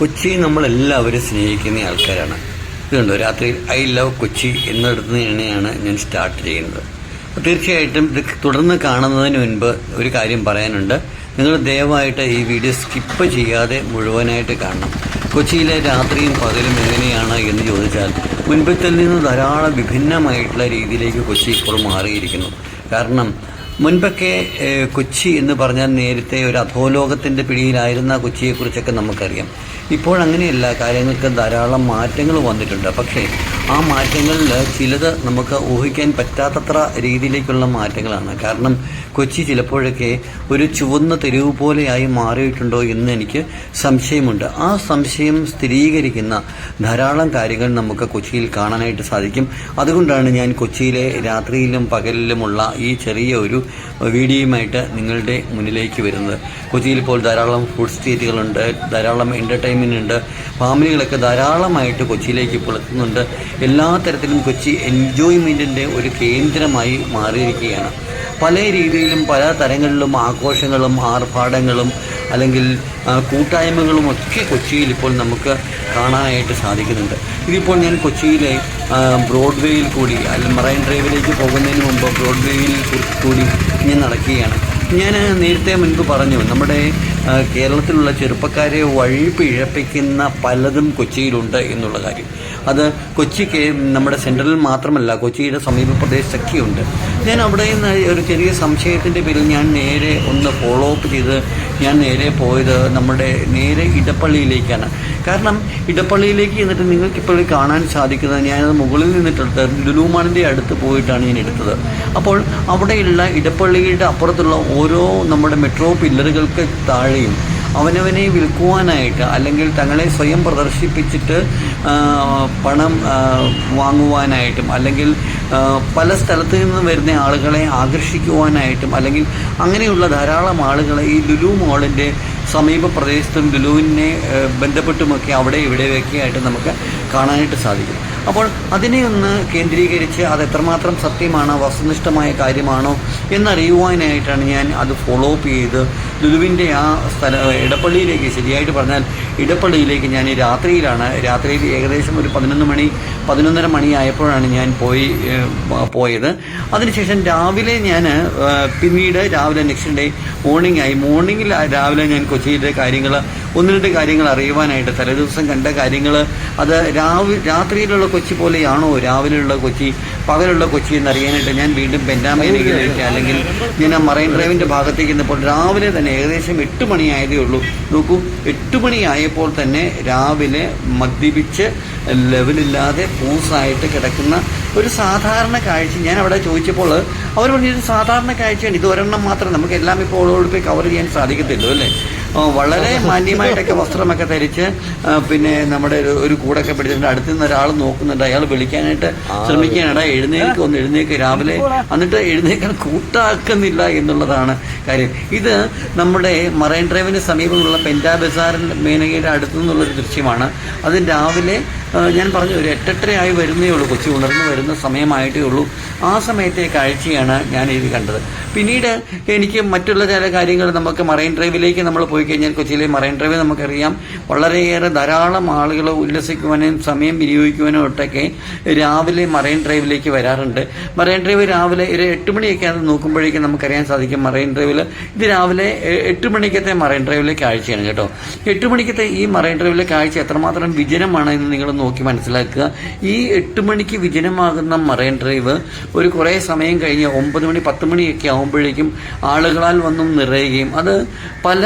കൊച്ചി നമ്മളെല്ലാവരും സ്നേഹിക്കുന്ന ആൾക്കാരാണ്. ഇതുണ്ട്? രാത്രി ഐ ലവ് കൊച്ചി എന്നിടത്ത് തന്നെയാണ് ഞാൻ സ്റ്റാർട്ട് ചെയ്യുന്നത്. തീർച്ചയായിട്ടും ഇത് തുടർന്ന് കാണുന്നതിന് മുൻപ് ഒരു കാര്യം പറയാനുണ്ട്. നിങ്ങൾ ദയവായിട്ട് ഈ വീഡിയോ സ്കിപ്പ് ചെയ്യാതെ മുഴുവനായിട്ട് കാണണം. കൊച്ചിയിലെ രാത്രിയും പകലും എങ്ങനെയാണ് എന്ന് ചോദിച്ചാൽ മുൻപത്തിൽ നിന്ന് ധാരാളം വിഭിന്നമായിട്ടുള്ള രീതിയിലേക്ക് കൊച്ചി ഇപ്പോൾ മാറിയിരിക്കുന്നു. കാരണം മുൻപൊക്കെ കൊച്ചി എന്ന് പറഞ്ഞാൽ നേരത്തെ ഒരു അധോലോകത്തിന്റെ പിടിയിലായിരുന്ന കൊച്ചിയെക്കുറിച്ചൊക്കെ നമുക്കറിയാം. ഇപ്പോൾ അങ്ങനെയല്ല കാര്യങ്ങൾക്ക് ധാരാളം മാറ്റങ്ങൾ വന്നിട്ടുണ്ട്. പക്ഷേ ആ മാറ്റങ്ങളിൽ ചിലത് നമുക്ക് ഊഹിക്കാൻ പറ്റാത്തത്ര രീതിയിലേക്കുള്ള മാറ്റങ്ങളാണ്. കാരണം കൊച്ചി ചിലപ്പോഴൊക്കെ ഒരു ചുവന്ന തെരുവ് പോലെയായി മാറിയിട്ടുണ്ടോ എന്ന് എനിക്ക് സംശയമുണ്ട്. ആ സംശയം സ്ഥിരീകരിക്കുന്ന ധാരാളം കാര്യങ്ങൾ നമുക്ക് കൊച്ചിയിൽ കാണാനായിട്ട് സാധിക്കും. അതുകൊണ്ടാണ് ഞാൻ കൊച്ചിയിലെ രാത്രിയിലും പകലിലുമുള്ള ഈ ചെറിയ ഒരു വീഡിയോയുമായിട്ട് നിങ്ങളുടെ മുന്നിലേക്ക് വരുന്നത്. കൊച്ചിയിൽ ഇപ്പോൾ ധാരാളം ഫുഡ് സ്റ്റേറ്റുകളുണ്ട് ധാരാളം എന്റർടൈൻമെന്റ് ഉണ്ട്. ഫാമിലികളൊക്കെ ധാരാളമായിട്ട് കൊച്ചിയിലേക്ക് ഇപ്പോൾ എത്തുന്നുണ്ട്. എല്ലാ തരത്തിലും കൊച്ചി എൻജോയ്മെന്റിന്റെ ഒരു കേന്ദ്രമായി മാറിയിരിക്കുകയാണ്. പല രീതിയിലും പല തരങ്ങളിലും ആഘോഷങ്ങളും ആർഭാടങ്ങളും അല്ലെങ്കിൽ കൂട്ടായ്മകളുമൊക്കെ കൊച്ചിയിൽ ഇപ്പോൾ നമുക്ക് കാണാനായിട്ട് സാധിക്കുന്നുണ്ട്. ഇതിപ്പോൾ ഞാൻ കൊച്ചിയിലെ ബ്രോഡ്വേയിൽ കൂടി അല്ലെങ്കിൽ മറൈൻ ഡ്രൈവിലേക്ക് പോകുന്നതിന് മുമ്പ് ബ്രോഡ്വേയിൽ കൂടി ഞാൻ നടക്കുകയാണ്. ഞാൻ നേരത്തെ മുൻപ് പറഞ്ഞു നമ്മുടെ കേരളത്തിലുള്ള ചെറുപ്പക്കാരെ വഴി പിഴപ്പിക്കുന്ന പലതും കൊച്ചിയിലുണ്ട് എന്നുള്ള കാര്യം. അത് കൊച്ചി നമ്മുടെ സെൻട്രലിൽ മാത്രമല്ല കൊച്ചിയുടെ സമീപ പ്രദേശത്തൊക്കെ ഉണ്ട് ഞാൻ അവിടെ നിന്ന് ഒരു ചെറിയ സംശയത്തിന്റെ പേരിൽ ഞാൻ നേരെ ഒന്ന് ഫോളോ അപ്പ് ചെയ്ത് ഞാൻ നേരെ പോയത് നമ്മുടെ നേരെ ഇടപ്പള്ളിയിലേക്കാണ്. കാരണം ഇടപ്പള്ളിയിലേക്ക് എന്നിട്ട് നിങ്ങൾക്കിപ്പോൾ കാണാൻ സാധിക്കുന്നത് ഞാനത് മുകളിൽ നിന്നിട്ടെടുത്ത് ലുലുമാണിന്റെ അടുത്ത് പോയിട്ടാണ് ഞാൻ എടുത്തത്. അപ്പോൾ അവിടെയുള്ള ഇടപ്പള്ളിയുടെ അപ്പുറത്തുള്ള ഓരോ നമ്മുടെ മെട്രോ പില്ലറുകൾക്ക് താഴെയും അവനവനെ വിൽക്കുവാനായിട്ട് അല്ലെങ്കിൽ തങ്ങളെ സ്വയം പ്രദർശിപ്പിച്ചിട്ട് പണം വാങ്ങുവാനായിട്ടും അല്ലെങ്കിൽ പല സ്ഥലത്തു നിന്നും വരുന്ന ആളുകളെ ആകർഷിക്കുവാനായിട്ടും അല്ലെങ്കിൽ അങ്ങനെയുള്ള ധാരാളം ആളുകളെ ഈ ലുലു മോളിന്റെ സമീപ പ്രദേശത്തും ലുലുവിനെ ബന്ധപ്പെട്ടുമൊക്കെ അവിടെ ഇവിടെയൊക്കെ ആയിട്ട് നമുക്ക് കാണാനായിട്ട് സാധിക്കും. അപ്പോൾ അതിനെ ഒന്ന് കേന്ദ്രീകരിച്ച് അത് എത്രമാത്രം സത്യമാണ് വസ്തുനിഷ്ഠമായ കാര്യമാണോ എന്നറിയുവാനായിട്ടാണ് ഞാൻ അത് ഫോളോ അപ്പ് ചെയ്ത് ലുലുവിന്റെ ആ സ്ഥല ഇടപ്പള്ളിയിലേക്ക് ശരിയായിട്ട് പറഞ്ഞാൽ ഇടപ്പള്ളിയിലേക്ക് ഞാൻ രാത്രിയിലാണ്. രാത്രിയിൽ ഏകദേശം ഒരു പതിനൊന്ന് മണി പതിനൊന്നര മണി ആയപ്പോഴാണ് ഞാൻ പോയി പോയത്. അതിനുശേഷം രാവിലെ ഞാൻ പിന്നീട് രാവിലെ നെക്സ്റ്റ് ഡേ മോർണിംഗ് ആയി. മോർണിംഗിൽ രാവിലെ ഞാൻ കൊച്ചിയിലെ കാര്യങ്ങൾ ഒന്ന് രണ്ട് കാര്യങ്ങൾ അറിയുവാനായിട്ട് തലേദിവസം കണ്ട കാര്യങ്ങൾ. അത് രാവിലെ രാത്രിയിലുള്ള കൊച്ചി പോലെയാണോ? രാവിലെയുള്ള കൊച്ചി പകലുള്ള കൊച്ചി എന്നറിയാനായിട്ട് ഞാൻ വീണ്ടും പെൻഡാമയിലേക്ക് അല്ലെങ്കിൽ ഞാൻ ആ മറൈൻ ഡ്രൈവിന്റെ ഭാഗത്തേക്ക് ഇന്നപ്പോൾ രാവിലെ തന്നെ ഏകദേശം എട്ട് മണിയായതേ ഉള്ളൂ. നോക്കൂ എട്ട് മണിയായപ്പോൾ തന്നെ രാവിലെ മദ്യപിച്ച് ലെവലില്ലാതെ പൂസായിട്ട് കിടക്കുന്ന ഒരു സാധാരണ കാഴ്ച ഞാൻ അവിടെ ചോദിച്ചപ്പോൾ അവർ പറഞ്ഞൊരു സാധാരണ കാഴ്ചയാണ്. ഇത് ഒരെണ്ണം മാത്രം. നമുക്ക് എല്ലാം ഇപ്പോൾ ഓളോടിപ്പോയി കവർ ചെയ്യാൻ സാധിക്കത്തില്ലോ അല്ലേ? വളരെ മാന്യമായിട്ടൊക്കെ വസ്ത്രമൊക്കെ ധരിച്ച് പിന്നെ നമ്മുടെ ഒരു ഒരു കൂടൊക്കെ പിടിച്ചിട്ട് അടുത്ത് നിന്ന് ഒരാൾ നോക്കുന്നുണ്ട്. അയാൾ വിളിക്കാനായിട്ട് ശ്രമിക്കാനടാ എഴുന്നേൽക്ക് ഒന്ന് എഴുന്നേക്ക് രാവിലെ എന്നിട്ട് എഴുന്നേൽക്കാൻ കൂട്ടാക്കുന്നില്ല എന്നുള്ളതാണ് കാര്യം. ഇത് നമ്മുടെ മറൈൻ ഡ്രൈവിന് സമീപമുള്ള പെന്റാ ബസാറിൻ മേനകയുടെ അടുത്തു നിന്നുള്ളൊരു ദൃശ്യമാണ്. അത് രാവിലെ ഞാൻ പറഞ്ഞു ഒരു എട്ടെട്ടരയായി വരുന്നേ ഉള്ളൂ. കൊച്ചി ഉണർന്നു വരുന്ന സമയമായിട്ടേ ഉള്ളൂ. ആ സമയത്തെ കാഴ്ചയാണ് ഞാൻ ഇത് കണ്ടത്. പിന്നീട് എനിക്ക് മറ്റുള്ള ചില കാര്യങ്ങൾ നമുക്ക് മറൈൻ ഡ്രൈവിലേക്ക് നമ്മൾ പോയി കഴിഞ്ഞാൽ കൊച്ചിയിലെ മറൈൻ ഡ്രൈവ് നമുക്കറിയാം. വളരെയേറെ ധാരാളം ആളുകൾ ഉല്ലസിക്കുവാനും സമയം വിനിയോഗിക്കുവാനും ഒട്ടൊക്കെ രാവിലെ മറൈൻ ഡ്രൈവിലേക്ക് വരാറുണ്ട്. മറൈൻ ഡ്രൈവ് രാവിലെ ഒരു എട്ട് മണിയൊക്കെ അത് നോക്കുമ്പോഴേക്കും നമുക്കറിയാൻ സാധിക്കും മറൈൻ ഡ്രൈവിൽ ഇത് രാവിലെ എട്ട് മണിക്കത്തെ മറൈൻ ഡ്രൈവിലെ കാഴ്ചയാണ് കേട്ടോ. എട്ട് മണിക്കത്തെ ഈ മറൈൻ ഡ്രൈവിലെ കാഴ്ച എത്രമാത്രം വിജനമാണ് എന്ന് നിങ്ങൾ നോക്കി മനസ്സിലാക്കുക. ഈ എട്ട് മണിക്ക് വിജനമാകുന്ന മറൈൻ ഡ്രൈവ് ഒരു കുറേ സമയം കഴിഞ്ഞ് ഒമ്പത് മണി പത്ത് മണിയൊക്കെ ആകുമ്പോഴേക്കും ആളുകളാൽ വന്നും നിറയുകയും അത് പല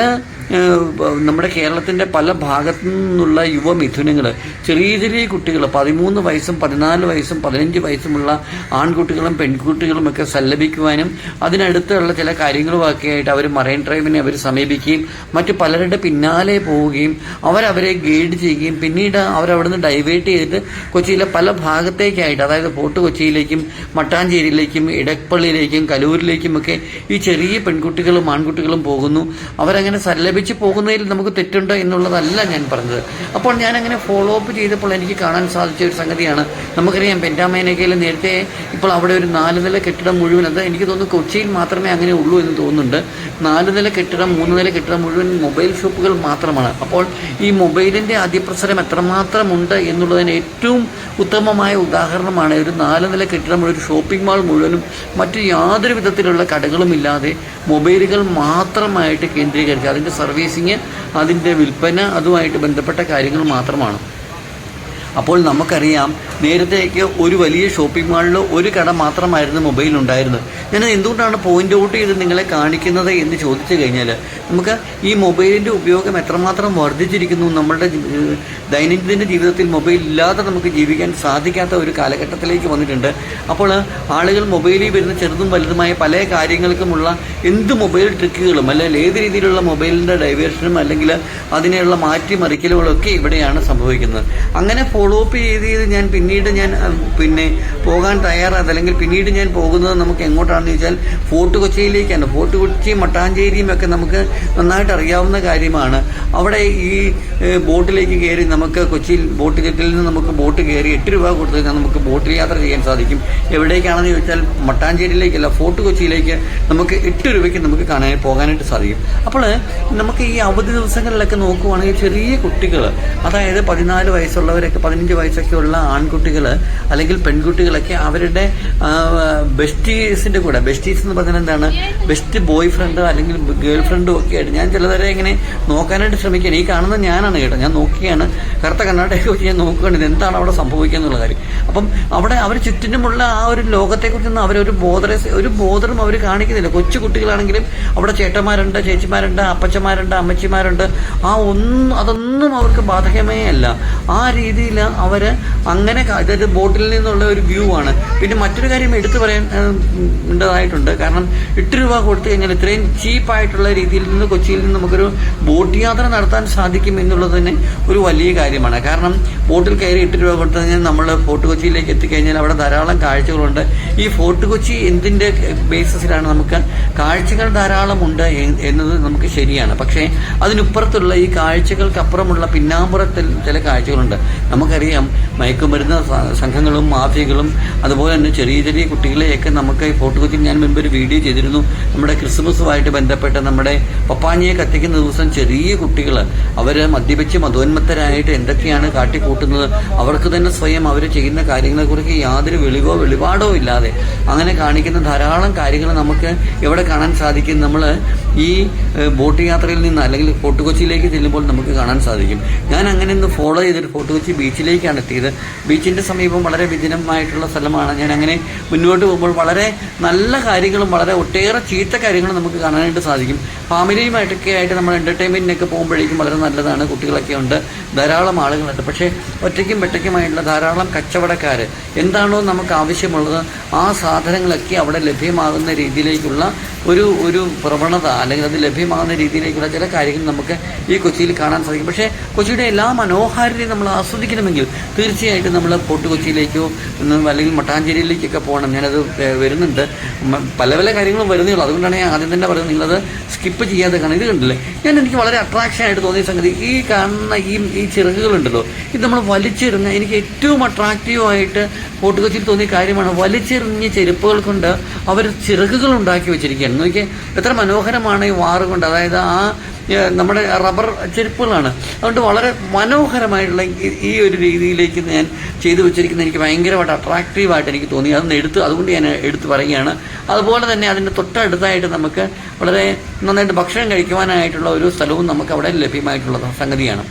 നമ്മുടെ കേരളത്തിന്റെ പല ഭാഗത്തു നിന്നുള്ള യുവമിഥുനങ്ങൾ ചെറിയ ചെറിയ കുട്ടികൾ പതിമൂന്ന് വയസ്സും പതിനാല് വയസ്സും പതിനഞ്ച് വയസ്സുമുള്ള ആൺകുട്ടികളും പെൺകുട്ടികളും ഒക്കെ സല്ലപിക്കുവാനും അതിനടുത്തുള്ള ചില കാര്യങ്ങളുമൊക്കെ ആയിട്ട് അവർ മറൈൻ ഡ്രൈവിനെ അവർ സമീപിക്കുകയും മറ്റു പലരുടെ പിന്നാലെ പോവുകയും അവരവരെ ഗൈഡ് ചെയ്യുകയും പിന്നീട് അവരവിടുന്ന് ഡൈവേർട്ട് ചെയ്തിട്ട് കൊച്ചിയിലെ പല ഭാഗത്തേക്കായിട്ട് അതായത് ഫോർട്ട് കൊച്ചിയിലേക്കും മട്ടാഞ്ചേരിയിലേക്കും ഇടപ്പള്ളിയിലേക്കും കലൂരിലേക്കും ഒക്കെ ഈ ചെറിയ പെൺകുട്ടികളും ആൺകുട്ടികളും പോകുന്നു. അവരങ്ങനെ സല്ലപിച്ച് ലഭിച്ചു പോകുന്നതിൽ നമുക്ക് തെറ്റുണ്ട് എന്നുള്ളതല്ല ഞാൻ പറഞ്ഞത്. അപ്പോൾ ഞാൻ അങ്ങനെ ഫോളോ അപ്പ് ചെയ്തപ്പോൾ എനിക്ക് കാണാൻ സാധിച്ച ഒരു സംഗതിയാണ്. നമുക്കറിയാം പെന്റാമേനകയിൽ നേരത്തെ ഇപ്പോൾ അവിടെ ഒരു നാല് നില കെട്ടിടം മുഴുവൻ അത് എനിക്ക് തോന്നുന്നു കൊച്ചിയിൽ മാത്രമേ അങ്ങനെ ഉള്ളൂ എന്ന് തോന്നുന്നുണ്ട്. നാല് നില കെട്ടിടം മൂന്ന് നില കെട്ടിടം മുഴുവൻ മൊബൈൽ ഷോപ്പുകൾ മാത്രമാണ്. അപ്പോൾ ഈ മൊബൈലിന്റെ അതിപ്രസരം എത്രമാത്രമുണ്ട് എന്നുള്ളതിന് ഏറ്റവും ഉത്തമമായ ഉദാഹരണമാണ് ഒരു നാല് നില കെട്ടിടം ഒരു ഷോപ്പിംഗ് മാൾ മുഴുവനും മറ്റു യാതൊരു വിധത്തിലുള്ള കടകളും ഇല്ലാതെ മൊബൈലുകൾ മാത്രമായിട്ട് കേന്ദ്രീകരിച്ച് അതിന്റെ സർവീസിങ് അതിന്റെ വിൽപ്പന അതുമായിട്ട് ബന്ധപ്പെട്ട കാര്യങ്ങൾ മാത്രമാണ്. അപ്പോൾ നമുക്കറിയാം നേരത്തേക്ക് ഒരു വലിയ ഷോപ്പിംഗ് മാളിൽ ഒരു കട മാത്രമായിരുന്നു മൊബൈൽ ഉണ്ടായിരുന്നത്. ഞാൻ എന്തുകൊണ്ടാണ് പോയിന്റ് ഔട്ട് ചെയ്ത് നിങ്ങളെ കാണിക്കുന്നത് എന്ന് ചോദിച്ചു കഴിഞ്ഞാൽ നമുക്ക് ഈ മൊബൈലിന്റെ ഉപയോഗം എത്രമാത്രം വർദ്ധിച്ചിരിക്കുന്നു നമ്മളുടെ ദൈനംദിന ജീവിതത്തിൽ മൊബൈൽ ഇല്ലാതെ നമുക്ക് ജീവിക്കാൻ സാധിക്കാത്ത ഒരു കാലഘട്ടത്തിലേക്ക് വന്നിട്ടുണ്ട്. അപ്പോൾ ആളുകൾ മൊബൈലിൽ വരുന്ന ചെറുതും വലുതുമായ പല കാര്യങ്ങൾക്കുമുള്ള എന്ത് മൊബൈൽ ട്രിക്കുകളും അല്ലെങ്കിൽ ഏത് രീതിയിലുള്ള മൊബൈലിന്റെ ഡൈവേർഷനും അല്ലെങ്കിൽ അതിനെയുള്ള മാറ്റിമറിക്കലുകളൊക്കെ ഇവിടെയാണ് സംഭവിക്കുന്നത്. അങ്ങനെ ഫോളോ അപ്പ് ചെയ്ത് ചെയ്ത് ഞാൻ പിന്നീട് ഞാൻ പിന്നെ പോകാൻ തയ്യാറായത് അല്ലെങ്കിൽ പിന്നീട് ഞാൻ പോകുന്നത് നമുക്ക് എങ്ങോട്ടാണെന്ന് ചോദിച്ചാൽ ഫോർട്ട് കൊച്ചിയിലേക്കാണ്. ഫോർട്ട് കൊച്ചി മട്ടാഞ്ചേരിയും ഒക്കെ നമുക്ക് നന്നായിട്ട് അറിയാവുന്ന കാര്യമാണ്. അവിടെ ഈ ബോട്ടിലേക്ക് കയറി നമുക്ക് കൊച്ചിയിൽ ബോട്ട് കെട്ടിൽ നിന്ന് നമുക്ക് ബോട്ട് കയറി എട്ട് രൂപ കൊടുത്തു കഴിഞ്ഞാൽ നമുക്ക് ബോട്ടിൽ യാത്ര ചെയ്യാൻ സാധിക്കും. എവിടേക്കാണെന്ന് ചോദിച്ചാൽ മട്ടാഞ്ചേരിയിലേക്കല്ല ഫോർട്ട് കൊച്ചിയിലേക്ക് നമുക്ക് എട്ട് രൂപയ്ക്ക് നമുക്ക് കാണാൻ പോകാനായിട്ട് സാധിക്കും. അപ്പോൾ നമുക്ക് ഈ അവധി ദിവസങ്ങളിലൊക്കെ നോക്കുവാണെങ്കിൽ ചെറിയ കുട്ടികൾ അതായത് പതിനാല് വയസ്സുള്ളവരൊക്കെ പതിനഞ്ച് വയസ്സൊക്കെ ഉള്ള ആൺകുട്ടികൾ അല്ലെങ്കിൽ പെൺകുട്ടികളൊക്കെ അവരുടെ ബെസ്റ്റീസിന്റെ കൂടെ ബെസ്റ്റീസ് എന്ന് പറഞ്ഞാൽ എന്താണ്? ബെസ്റ്റ് ബോയ് ഫ്രണ്ട് അല്ലെങ്കിൽ ഗേൾ ഫ്രണ്ടും ഒക്കെ ആയിട്ട് ഞാൻ ചിലവരെ ഇങ്ങനെ നോക്കാനായിട്ട് ശ്രമിക്കുകയാണ്. ഈ കാണുന്നത് ഞാനാണ് കേട്ടോ. ഞാൻ നോക്കിയാണ് കറുത്ത കണ്ണാട്ടയൊക്കെ വെച്ച് ഞാൻ നോക്കുകയാണ്. ഇത് എന്താണ് അവിടെ സംഭവിക്കുക എന്നുള്ള കാര്യം. അപ്പം അവിടെ അവർ ചുറ്റിനുമുള്ള ആ ഒരു ലോകത്തെക്കുറിച്ചൊന്നും അവരൊരു ബോധര ഒരു ബോധനം അവർ കാണിക്കുന്നില്ല. കൊച്ചു കുട്ടികളാണെങ്കിലും അവിടെ ചേട്ടന്മാരുണ്ട് ചേച്ചിമാരുണ്ട് അപ്പച്ചമാരുണ്ട് അമ്മച്ചിമാരുണ്ട്. ആ ഒന്നും അതൊന്നും അവർക്ക് ബാധകമേ അല്ല. ആ രീതിയിൽ അവർ അങ്ങനെ അതായത് ബോട്ടിൽ നിന്നുള്ള ഒരു വ്യൂ ആണ്. പിന്നെ മറ്റൊരു കാര്യം എടുത്തു പറയേണ്ടതായിട്ടുണ്ട് കാരണം എട്ട് രൂപ കൊടുത്തു കഴിഞ്ഞാൽ ഇത്രയും ചീപ്പായിട്ടുള്ള രീതിയിൽ നിന്ന് കൊച്ചിയിൽ നിന്ന് നമുക്കൊരു ബോട്ട് യാത്ര നടത്താൻ സാധിക്കും എന്നുള്ളത് തന്നെ ഒരു വലിയ കാര്യമാണ്. കാരണം ബോട്ടിൽ കയറി എട്ട് രൂപ കൊടുത്തു കഴിഞ്ഞാൽ നമ്മൾ ഫോർട്ട് കൊച്ചിയിലേക്ക് എത്തിക്കഴിഞ്ഞാൽ അവിടെ ധാരാളം കാഴ്ചകളുണ്ട്. ഈ ഫോർട്ട് കൊച്ചി എന്തിന്റെ ബേസിസിലാണ് നമുക്ക് കാഴ്ചകൾ ധാരാളമുണ്ട് ഉണ്ട് എന്നത് നമുക്ക് ശരിയാണ്. പക്ഷേ അതിനുപ്പുറത്തുള്ള ഈ കാഴ്ചകൾക്കപ്പുറമുള്ള പിന്നാമ്പുറത്തിൽ ചില കാഴ്ചകളുണ്ട്. നമുക്കറിയാം. മയക്കുമരുന്ന് സംഘങ്ങളും മാഫിയകളും അതുപോലെ തന്നെ ചെറിയ ചെറിയ കുട്ടികളെയൊക്കെ നമുക്ക് ഈ ഫോർട്ട് കൊച്ചിയിൽ ഞാൻ മുൻപ് ഒരു വീഡിയോ ചെയ്തിരുന്നു. നമ്മുടെ ക്രിസ്മസുമായിട്ട് ബന്ധപ്പെട്ട് നമ്മുടെ പപ്പാഞ്ഞിയെ കത്തിക്കുന്ന ദിവസം ചെറിയ കുട്ടികൾ അവർ മദ്യപിച്ച് മധോന്മത്തരായിട്ട് എന്തൊക്കെയാണ് കാട്ടിക്കൂട്ടുന്നത്? അവർക്ക് തന്നെ സ്വയം അവർ ചെയ്യുന്ന കാര്യങ്ങളെക്കുറിച്ച് യാതൊരു വെളിവോ വെളിപാടോ ഇല്ലാതെ അങ്ങനെ കാണിക്കുന്ന ധാരാളം കാര്യങ്ങൾ നമുക്ക് ഇവിടെ കാണാൻ സാധിക്കും? നമ്മൾ ഈ ബോട്ട് യാത്രയിൽ നിന്ന് അല്ലെങ്കിൽ ഫോർട്ട് കൊച്ചിയിലേക്ക് ചെല്ലുമ്പോൾ നമുക്ക് കാണാൻ സാധിക്കും. ഞാൻ അങ്ങനെ ഒന്ന് ഫോളോ ചെയ്തിട്ട് ഫോർട്ട് കൊച്ചി ബീച്ചിലേക്കാണ് എത്തിയത്. ബീച്ചിന്റെ സമീപം വളരെ വിജനമായിട്ടുള്ള സ്ഥലമാണ്. ഞാൻ അങ്ങനെ മുന്നോട്ട് പോകുമ്പോൾ വളരെ നല്ല കാര്യങ്ങളും വളരെ ഒട്ടേറെ ചീത്ത കാര്യങ്ങളും നമുക്ക് കാണാനായിട്ട് സാധിക്കും. ഫാമിലിയുമായിട്ടൊക്കെ ആയിട്ട് നമ്മൾ എന്റർടൈൻമെന്റിനൊക്കെ പോകുമ്പോഴേക്കും വളരെ നല്ലതാണ്. കുട്ടികളൊക്കെ ഉണ്ട്. ധാരാളം ആളുകളുണ്ട്. പക്ഷേ ഒറ്റയ്ക്കും വെട്ടയ്ക്കുമായിട്ടുള്ള ധാരാളം കച്ചവടക്കാർ എന്താണോ നമുക്ക് ആവശ്യമുള്ളത് ആ സാധനങ്ങളൊക്കെ അവിടെ ലഭ്യമാകുന്ന രീതിയിലേക്കുള്ള ഒരു ഒരു പ്രവണത അല്ലെങ്കിൽ അത് ലഭ്യമാകുന്ന രീതിയിലേക്കുള്ള ചില കാര്യങ്ങൾ നമുക്ക് ഈ കൊച്ചിയിൽ കാണാൻ സാധിക്കും. പക്ഷേ കൊച്ചിയുടെ എല്ലാ മനോഹാരിതയും നമ്മൾ ആസ്വദിക്കണമെങ്കിൽ തീർച്ചയായിട്ടും നമ്മൾ പോർട്ട് കൊച്ചിയിലേക്കോ അല്ലെങ്കിൽ മട്ടാഞ്ചേരിയിലേക്കൊക്കെ പോകണം. ഞാനത് വരുന്നുണ്ട്. പല പല കാര്യങ്ങളും വരുന്നുള്ളൂ അതുകൊണ്ടാണ് ഞാൻ ആദ്യം തന്നെ പറയുന്നത് നിങ്ങളത് സ്കിപ്പ് ചെയ്യാതെ കാണാം ഇത് കണ്ടില്ലേ? ഞാൻ എനിക്ക് വളരെ അട്രാക്ഷൻ ആയിട്ട് തോന്നിയ സംഗതി ഈ കാണുന്ന ഈ ഈ ചിറകുകളുണ്ടല്ലോ ഇത് നമ്മൾ വലിച്ചെറിഞ്ഞ എനിക്ക് ഏറ്റവും അട്രാക്റ്റീവായിട്ട് പോർട്ട് കൊച്ചിയിൽ തോന്നിയ കാര്യമാണ് വലിച്ചെറിഞ്ഞ ചെരുപ്പുകൾ കൊണ്ട് അവർ ചിറകുകൾ ഉണ്ടാക്കി വെച്ചിരിക്കുകയാണ്. നോക്കിയേ എത്ര മനോഹരമാണ് ഈ വാറ് കൊണ്ട്. അതായത് ആ നമ്മുടെ റബ്ബർ ചെരുപ്പുകളാണ്. അതുകൊണ്ട് വളരെ മനോഹരമായിട്ടുള്ള ഈ- ഒരു രീതിയിലേക്ക് ഞാൻ ചെയ്തു വെച്ചിരിക്കുന്ന എനിക്ക് ഭയങ്കരമായിട്ട് അട്രാക്റ്റീവായിട്ട് എനിക്ക് തോന്നി. അതൊന്ന് എടുത്ത് അതുകൊണ്ട് ഞാൻ എടുത്ത് പറയുകയാണ്. അതുപോലെ തന്നെ അതിന്റെ തൊട്ടടുത്തായിട്ട് നമുക്ക് വളരെ നന്നായിട്ട് ഭക്ഷണം കഴിക്കുവാനായിട്ടുള്ള ഒരു സ്ഥലവും നമുക്ക് അവിടെ ലഭ്യമായിട്ടുള്ള സംഗതിയാണ്.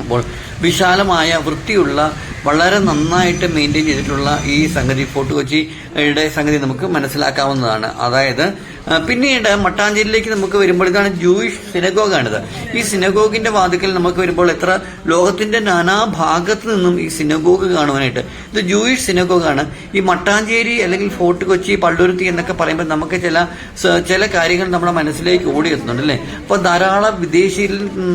അപ്പോൾ വിശാലമായ വൃത്തിയുള്ള വളരെ നന്നായിട്ട് മെയിന്റെയിൻ ചെയ്തിട്ടുള്ള ഈ സംഗതി ഫോർട്ട് കൊച്ചിയുടെ സംഗതി നമുക്ക് മനസ്സിലാക്കാവുന്നതാണ്. അതായത് പിന്നീട് മട്ടാഞ്ചേരിയിലേക്ക് നമുക്ക് വരുമ്പോൾ ഇതാണ് ജൂയിഷ് സിനഗോഗാണിത് ഈ സിനഗോഗിന്റെ വാതിക്കൽ നമുക്ക് വരുമ്പോൾ എത്ര? ലോകത്തിന്റെ നാനാ ഭാഗത്ത് നിന്നും ഈ സിനഗോഗ് കാണുവാനായിട്ട്. ഇത് ജൂയിഷ് സിനഗോഗാണ് ഈ മട്ടാഞ്ചേരി അല്ലെങ്കിൽ ഫോർട്ട് കൊച്ചി പള്ളുരുത്തി എന്നൊക്കെ പറയുമ്പോൾ നമുക്ക് ചില ചില കാര്യങ്ങൾ നമ്മുടെ മനസ്സിലേക്ക് ഓടിയെത്തുന്നുണ്ട് അല്ലേ? അപ്പോൾ ധാരാളം വിദേശിയിൽ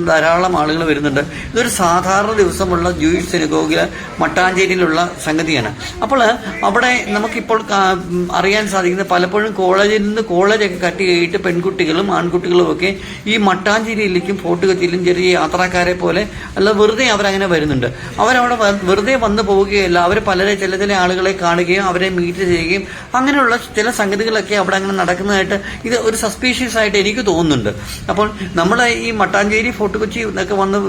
ധാരാളം ആളുകൾ വരുന്നുണ്ട്. ഇതൊരു സാധാരണ ദിവസമുള്ള ജൂയിഷ് സിനഗോഗിൽ മട്ടാഞ്ചേരിയിലുള്ള സംഗതിയാണ്. അപ്പോൾ അവിടെ നമുക്കിപ്പോൾ അറിയാൻ സാധിക്കുന്നത് പലപ്പോഴും കോളേജിൽ നിന്ന് കോളേജ് താടിയൊക്കെ കട്ട് ചെയ്തിട്ട് പെൺകുട്ടികളും ആൺകുട്ടികളും ഒക്കെ ഈ മട്ടാഞ്ചേരിയിലേക്കും ഫോർട്ട് കൊച്ചിയിലും ചെറിയ യാത്രക്കാരെ പോലെ അല്ല വെറുതെ അവരങ്ങനെ വരുന്നുണ്ട്. അവരവിടെ വെറുതെ വന്നു പോവുകയല്ല. അവർ പലരെ ചില ചില ആളുകളെ കാണുകയും അവരെ മീറ്റ് ചെയ്യുകയും അങ്ങനെയുള്ള ചില സംഗതികളൊക്കെ അവിടെ അങ്ങനെ നടക്കുന്നതായിട്ട് ഇത് ഒരു സസ്പീഷ്യസ് ആയിട്ട് എനിക്ക് തോന്നുന്നുണ്ട്. അപ്പോൾ നമ്മൾ ഈ മട്ടാഞ്ചേരി ഫോർട്ട് കൊച്ചി എന്നൊക്കെ വന്ന്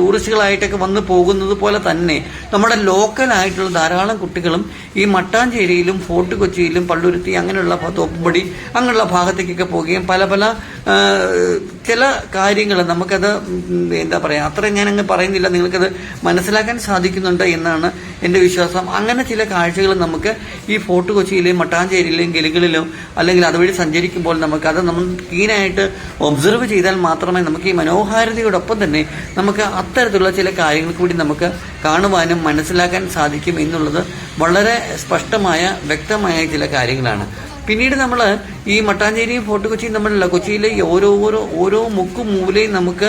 ടൂറിസ്റ്റുകളായിട്ടൊക്കെ വന്ന് പോകുന്നത് പോലെ തന്നെ നമ്മുടെ ലോക്കൽ ആയിട്ടുള്ള ധാരാളം കുട്ടികളും ഈ മട്ടാഞ്ചേരിയിലും ഫോർട്ട് കൊച്ചിയിലും പള്ളുരുത്തി അങ്ങനെയുള്ള തോപ്പുംപടി അങ്ങനെയുള്ള ഭാഗത്തേക്കൊക്കെ പോവുകയും പല പല ചില കാര്യങ്ങൾ നമുക്കത് എന്താ പറയുക അത്ര അങ്ങ് പറയുന്നില്ല. നിങ്ങൾക്കത് മനസ്സിലാക്കാൻ സാധിക്കുന്നുണ്ട് എന്നാണ് എന്റെ വിശ്വാസം. അങ്ങനെ ചില കാഴ്ചകൾ നമുക്ക് ഈ ഫോർട്ട് കൊച്ചിയിലെയും മട്ടാഞ്ചേരിയിലെയും ഗലികളിലും അല്ലെങ്കിൽ അതുവഴി സഞ്ചരിക്കുമ്പോൾ നമുക്കത് നമ്മൾ ക്ലീനായിട്ട് ഒബ്സർവ് ചെയ്താൽ മാത്രമേ നമുക്ക് ഈ മനോഹാരിതയോടൊപ്പം തന്നെ നമുക്ക് അത്തരത്തിലുള്ള ചില കാര്യങ്ങൾ കൂടി നമുക്ക് കാണുവാനും മനസ്സിലാക്കാൻ സാധിക്കും എന്നുള്ളത് വളരെ സ്പഷ്ടമായ വ്യക്തമായ ചില കാര്യങ്ങളാണ്. പിന്നീട് നമ്മൾ ഈ മട്ടാഞ്ചേരിയും ഫോർട്ട് കൊച്ചിയും തമ്മിലുള്ള കൊച്ചിയിലെ ഓരോ ഓരോ ഓരോ മുക്കും മൂലയും നമുക്ക്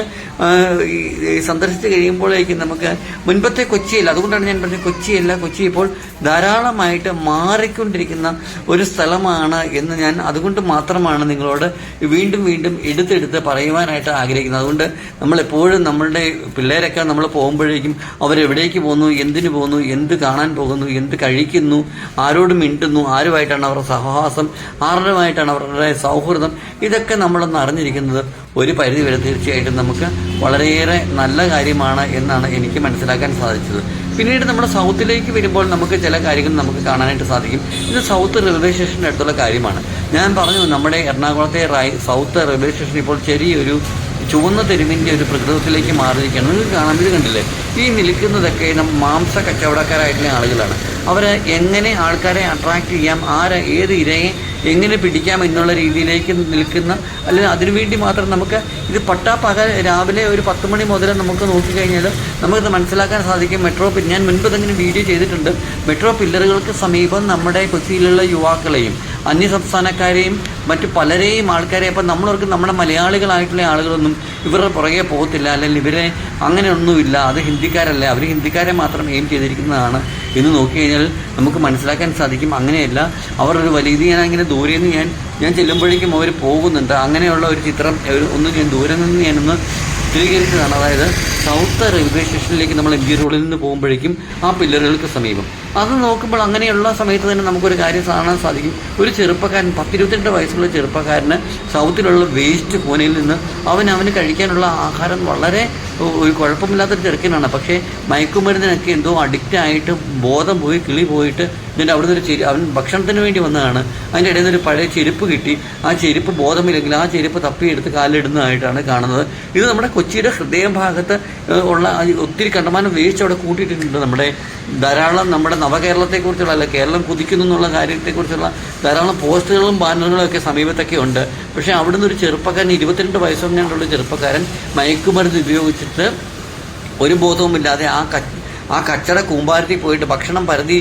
സന്ദർശിച്ച് കഴിയുമ്പോഴേക്കും നമുക്ക് മുൻപത്തെ കൊച്ചിയല്ല അതുകൊണ്ടാണ് ഞാൻ പറഞ്ഞത് കൊച്ചിയല്ല കൊച്ചി ഇപ്പോൾ ധാരാളമായിട്ട് മാറിക്കൊണ്ടിരിക്കുന്ന ഒരു സ്ഥലമാണ് എന്ന് ഞാൻ അതുകൊണ്ട് മാത്രമാണ് നിങ്ങളോട് വീണ്ടും വീണ്ടും എടുത്തെടുത്ത് പറയുവാനായിട്ട് ആഗ്രഹിക്കുന്നത്. അതുകൊണ്ട് നമ്മൾ എപ്പോഴും നമ്മളുടെ പിള്ളേരൊക്കെ നമ്മൾ പോകുമ്പോഴേക്കും അവരെവിടേക്ക് പോകുന്നു എന്തിനു പോകുന്നു എന്ത് കാണാൻ പോകുന്നു എന്ത് കഴിക്കുന്നു ആരോട് മിണ്ടുന്നു ആരുമായിട്ടാണ് അവരുടെ സഹവാസം ആരുമായിട്ടാണ് അവരുടെ സൗഹൃദം. ഇതൊക്കെ നമ്മളൊന്ന് അറിഞ്ഞിരിക്കുന്നത് ഒരു പരിധി വരെ തീർച്ചയായിട്ടും നമുക്ക് വളരെയേറെ നല്ല കാര്യമാണ് എന്നാണ് എനിക്ക് മനസ്സിലാക്കാൻ സാധിച്ചത്. പിന്നീട് നമ്മുടെ സൗത്തിലേക്ക് വരുമ്പോൾ നമുക്ക് ചില കാര്യങ്ങൾ നമുക്ക് കാണാനായിട്ട് സാധിക്കും. ഇത് സൗത്ത് റെയിൽവേ സ്റ്റേഷന്റെ അടുത്തുള്ള കാര്യമാണ്. ഞാൻ പറഞ്ഞു നമ്മുടെ എറണാകുളത്തെ സൗത്ത് റെയിൽവേ സ്റ്റേഷൻ ഇപ്പോൾ ചെറിയൊരു ചുവന്ന തെരുവിന്റെ ഒരു പ്രകൃതത്തിലേക്ക് മാറിയിരിക്കുകയാണ്. നിങ്ങൾക്ക് കാണാൻ ഇത് കണ്ടില്ലേ? ഈ നിൽക്കുന്നതൊക്കെ മാംസ കച്ചവടക്കാരായിട്ടുള്ള ആളുകളാണ്. അവർ എങ്ങനെ ആൾക്കാരെ അട്രാക്ട് ചെയ്യാം ആരെ ഏത് ഇരയെ എങ്ങനെ പിടിക്കാം എന്നുള്ള രീതിയിലേക്ക് നിൽക്കുന്ന അല്ലെങ്കിൽ അതിനുവേണ്ടി മാത്രം നമുക്ക് ഇത് പട്ടാ പകൽ രാവിലെ ഒരു പത്ത് മണി മുതൽ നമുക്ക് നോക്കിക്കഴിഞ്ഞാൽ നമുക്കിത് മനസ്സിലാക്കാൻ സാധിക്കും. മെട്രോ ഞാൻ മുൻപ് തന്നെ വീഡിയോ ചെയ്തിട്ടുണ്ട്. മെട്രോ പില്ലറുകൾക്ക് സമീപം നമ്മുടെ കൊച്ചിയിലുള്ള യുവാക്കളെയും അന്യസംസ്ഥാനക്കാരെയും മറ്റു പലരെയും ആൾക്കാരെ അപ്പം നമ്മളവർക്ക് നമ്മുടെ മലയാളികളായിട്ടുള്ള ആളുകളൊന്നും ഇവരുടെ പുറകെ പോകത്തില്ല. അല്ലെങ്കിൽ ഇവരെ അങ്ങനെയൊന്നുമില്ല. അത് ഹിന്ദിക്കാരല്ല. അവർ ഹിന്ദിക്കാരെ മാത്രം എയിം ചെയ്തിരിക്കുന്നതാണ്. എന്ന് നോക്കി കഴിഞ്ഞാൽ നമുക്ക് മനസ്സിലാക്കാൻ സാധിക്കും അങ്ങനെയല്ല. അവർ ഒരു വലിയ ഞാൻ അങ്ങനെ ദൂരെ നിന്ന് ഞാൻ ഞാൻ ചെല്ലുമ്പോഴേക്കും അവർ പോകുന്നുണ്ട്. അങ്ങനെയുള്ള ഒരു ചിത്രം ഒന്ന് ഞാൻ ദൂരെ നിന്ന് ഞാനൊന്ന് ചിത്രീകരിച്ചതാണ് അതായത് സൗത്ത് റെയിൽവേ സ്റ്റേഷനിലേക്ക് നമ്മൾ എം ജി റോഡിൽ നിന്ന് പോകുമ്പോഴേക്കും ആ പില്ലറുകൾക്ക് സമീപം. അത് നോക്കുമ്പോൾ അങ്ങനെയുള്ള സമയത്ത് തന്നെ നമുക്കൊരു കാര്യം കാണാൻ സാധിക്കും. ഒരു ചെറുപ്പക്കാരൻ പത്തിരുപത്തിരണ്ട് വയസ്സുള്ള ചെറുപ്പക്കാരന് സൗത്തിലുള്ള വേസ്റ്റ് കോനയിൽ നിന്ന് അവൻ അവന് കഴിക്കാനുള്ള ആഹാരം വളരെ ഒരു കുഴപ്പമില്ലാത്തൊരു ചെറുക്കനാണ് പക്ഷേ മയക്കുമരുന്നിനൊക്കെ എന്തോ അഡിക്റ്റ് ആയിട്ട് ബോധം പോയി കിളി പോയിട്ട് ഇതിന്റെ അവിടുന്ന് ഒരു ചെരി അവൻ ഭക്ഷണത്തിന് വേണ്ടി വന്നതാണ്. അതിന്റെ ഇടയിൽ നിന്ന് ഒരു പഴയ ചെരുപ്പ് കിട്ടി. ആ ചെരുപ്പ് ബോധമില്ലെങ്കിൽ ആ ചെരുപ്പ് തപ്പിയെടുത്ത് കാലിടുന്നതായിട്ടാണ് കാണുന്നത്. ഇത് നമ്മുടെ കൊച്ചിയുടെ ഹൃദയം ഭാഗത്ത് ഉള്ള ഒത്തിരി കണ്ടമാനം വേസ്റ്റ് അവിടെ കൂട്ടിയിട്ടുണ്ട് നമ്മുടെ ധാരാളം നമ്മുടെ നവകേരളത്തെക്കുറിച്ചുള്ള അല്ല കേരളം കുതിക്കുന്നു എന്നുള്ള കാര്യത്തെക്കുറിച്ചുള്ള ധാരാളം പോസ്റ്ററുകളും ബാനറുകളും ഒക്കെ സമീപത്തൊക്കെ ഉണ്ട്. പക്ഷേ അവിടുന്ന് ഒരു ചെറുപ്പക്കാരൻ ഇരുപത്തിരണ്ട് വയസ്സൊങ്ങാണ്ടുള്ള ചെറുപ്പക്കാരൻ മയക്കുമരുന്ന് ഉപയോഗിച്ചിട്ട് ഒരു ബോധവുമില്ലാതെ ആ ക ആ കച്ചട കൂമ്പാരത്തിൽ പോയിട്ട് ഭക്ഷണം പരതി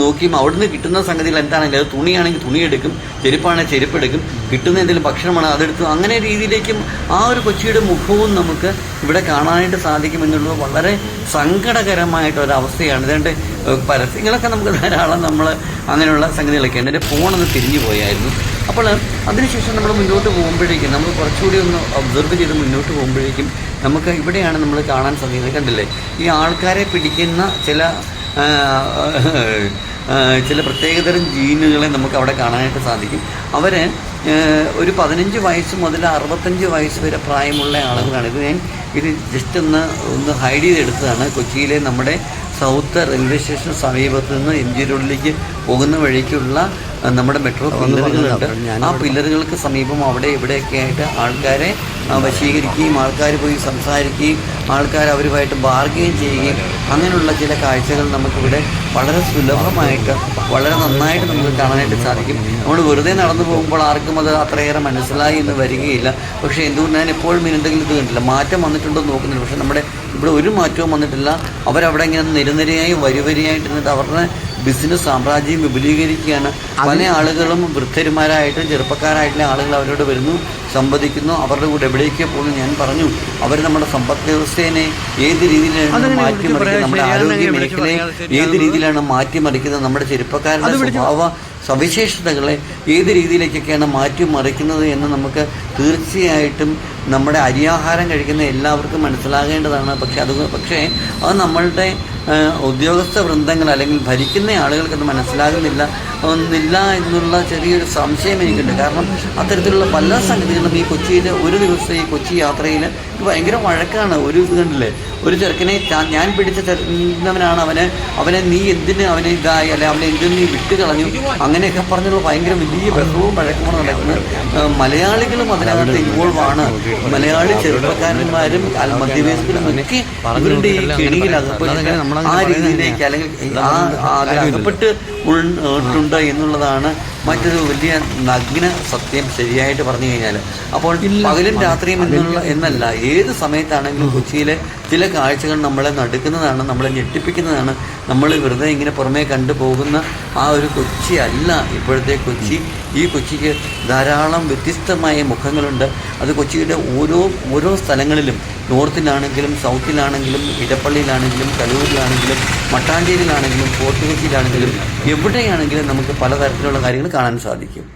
നോക്കിയും അവിടുന്ന് കിട്ടുന്ന സംഗതികൾ എന്താണെങ്കിലും അത് തുണിയാണെങ്കിൽ തുണി എടുക്കും ചെരുപ്പാണെങ്കിൽ ചെരുപ്പെടുക്കും കിട്ടുന്ന എന്തെങ്കിലും ഭക്ഷണമാണ് അതെടുത്ത് അങ്ങനെ രീതിയിലേക്കും ആ ഒരു കൊച്ചിയുടെ മുഖവും നമുക്ക് ഇവിടെ കാണാനായിട്ട് സാധിക്കുമെന്നുള്ളത് വളരെ സങ്കടകരമായിട്ടൊരവസ്ഥയാണ്. ഇതുകൊണ്ട് പരസ്യങ്ങളൊക്കെ നമുക്ക് ധാരാളം നമ്മൾ അങ്ങനെയുള്ള സംഗതികളൊക്കെ എന്റെ ഫോണൊന്ന് തിരിഞ്ഞു പോയായിരുന്നു. അപ്പോൾ അതിനുശേഷം നമ്മൾ മുന്നോട്ട് പോകുമ്പോഴേക്കും നമ്മൾ കുറച്ചുകൂടി ഒന്ന് ഒബ്സർവ് ചെയ്ത് മുന്നോട്ട് പോകുമ്പോഴേക്കും നമുക്ക് ഇവിടെയാണ് നമ്മൾ കാണാൻ സാധിക്കുന്നത് കണ്ടില്ലേ? ഈ ആൾക്കാരെ പിടിക്കുന്ന ചില ചില പ്രത്യേകതരം ജീനുകളെ നമുക്ക് അവിടെ കാണാനായിട്ട് സാധിക്കും. അവർ ഒരു പതിനഞ്ച് വയസ്സ് മുതൽ അറുപത്തഞ്ച് വയസ്സ് വരെ പ്രായമുള്ള ആളുകളാണ്. ഇത് ഞാൻ ഇത് ജസ്റ്റ് ഒന്ന് ഒന്ന് ഹൈഡ് ചെയ്തെടുത്തതാണ്. കൊച്ചിയിലെ നമ്മുടെ സൗത്ത് റെയിൽവേ സ്റ്റേഷന് സമീപത്ത് നിന്ന് എം ജി റോഡിലേക്ക് പോകുന്ന വഴിക്കുള്ള നമ്മുടെ മെട്രോ പില്ലറുകളുണ്ട് ആ പില്ലറുകൾക്ക് സമീപം അവിടെ ഇവിടെയൊക്കെ ആയിട്ട് ആൾക്കാരെ വശീകരിക്കുകയും ആൾക്കാർ പോയി സംസാരിക്കുകയും ആൾക്കാർ അവരുമായിട്ട് ബാർഗെയിൻ ചെയ്യുകയും അങ്ങനെയുള്ള ചില കാഴ്ചകൾ നമുക്കിവിടെ വളരെ സുലഭമായിട്ട് വളരെ നന്നായിട്ട് നമുക്ക് കാണാനായിട്ട് സാധിക്കും. നമ്മൾ വെറുതെ നടന്നു പോകുമ്പോൾ ആർക്കും അത് അത്രയേറെ മനസ്സിലായി എന്ന് വരികയില്ല. പക്ഷേ എന്തുകൊണ്ട് ഞാൻ എപ്പോഴും എന്തെങ്കിലും ഇത് കണ്ടില്ല മാറ്റം വന്നിട്ടുണ്ടോ എന്ന് നോക്കുന്നില്ല. പക്ഷേ നമ്മുടെ ഇവിടെ ഒരു മാറ്റവും വന്നിട്ടില്ല. അവരവിടെ ഇങ്ങനെ നിരനിരയായി വരിവരിയായിട്ട് നിന്നിട്ട് അവരുടെ ബിസിനസ് സാമ്രാജ്യം വിപുലീകരിക്കുകയാണ്. പല ആളുകളും വൃദ്ധരുമാരായിട്ടും ചെറുപ്പക്കാരായിട്ടുള്ള ആളുകൾ അവരോട് വരുന്നു സംവദിക്കുന്നു അവരുടെ കൂടെ എവിടേക്ക് പോകുന്നു. ഞാൻ പറഞ്ഞു അവർ നമ്മുടെ സമ്പദ് വ്യവസ്ഥയെ ഏത് രീതിയിലാണ് മാറ്റിമറിക്കുന്നത്? നമ്മുടെ ആരോഗ്യ മേഖലയെ ഏത് രീതിയിലാണ് മാറ്റിമറിക്കുന്നത്? നമ്മുടെ ചെറുപ്പക്കാരുടെ സ്വഭാവ സവിശേഷതകളെ ഏത് രീതിയിലേക്കൊക്കെയാണ് മാറ്റിമറിക്കുന്നത് എന്ന് നമുക്ക് തീർച്ചയായിട്ടും നമ്മുടെ അരിയാഹാരം കഴിക്കുന്ന എല്ലാവർക്കും മനസ്സിലാകേണ്ടതാണ്. പക്ഷെ അത് പക്ഷേ അത് നമ്മളുടെ ഉദ്യോഗസ്ഥ വൃന്ദങ്ങൾ അല്ലെങ്കിൽ ഭരിക്കുന്ന ആളുകൾക്ക് അത് മനസ്സിലാകുന്നില്ല. ഒന്നില്ല എന്നുള്ള ചെറിയൊരു സംശയം എനിക്കുണ്ട്. കാരണം അത്തരത്തിലുള്ള പല സംഗതികളും ഈ കൊച്ചിയിൽ ഒരു ദിവസത്തെ ഈ കൊച്ചി യാത്രയിൽ ഭയങ്കര വഴക്കാണ്. ഒരു ഇത് കണ്ടില്ലേ? ഒരു ചെറുക്കനെ ഞാൻ പിടിച്ച ചെറുക്കുന്നവനാണ് അവന് അവനെ നീ എന്തിന് അവനെ ഇതായി അല്ലെ അവനെ എന്തിന് നീ വിട്ട് കളഞ്ഞു അങ്ങനെയൊക്കെ പറഞ്ഞുള്ള ഭയങ്കര വലിയ ബഹളവും വഴക്കമാണ് നടക്കുന്നത്. മലയാളികളും അതിനകത്ത് ഇൻവോൾവ് ആണ്. മലയാളി ചെറുപ്പക്കാരന്മാരും മധ്യവയസ്കരും ഒക്കെ ഇവരുടെ ഈ കെണിയിൽ അകപ്പെട്ട് ആ രീതിയിലേക്ക് അല്ലെങ്കിൽ ആ അകപ്പെട്ട് ഉൾട്ടുണ്ട് എന്നുള്ളതാണ് മറ്റൊരു വലിയ നഗ്ന സത്യം ശരിയായിട്ട് പറഞ്ഞു കഴിഞ്ഞാൽ അപ്പോൾ പകലും രാത്രിയും എന്നുള്ള എന്നല്ല. ഏത് സമയത്താണെങ്കിലും കൊച്ചിയിലെ ചില കാഴ്ചകൾ നമ്മളെ നടുക്കുന്നതാണ് നമ്മളെ ഞെട്ടിപ്പിക്കുന്നതാണ്. നമ്മൾ വെറുതെ ഇങ്ങനെ പുറമേ കണ്ടുപോകുന്ന ആ ഒരു കൊച്ചി അല്ല. ഇപ്പോഴത്തെ കൊച്ചി. ഈ കൊച്ചിക്ക് ധാരാളം വ്യത്യസ്തമായ മുഖങ്ങളുണ്ട്. അത് കൊച്ചിയുടെ ഓരോ ഓരോ സ്ഥലങ്ങളിലും നോർത്തിലാണെങ്കിലും സൗത്തിലാണെങ്കിലും ഇടപ്പള്ളിയിലാണെങ്കിലും കലൂരിലാണെങ്കിലും മട്ടാഞ്ചേരിയിലാണെങ്കിലും ഫോർട്ട് കൊച്ചിയിലാണെങ്കിലും എവിടെയാണെങ്കിലും നമുക്ക് പലതരത്തിലുള്ള കാര്യങ്ങൾ കാണാൻ സാധിക്കും.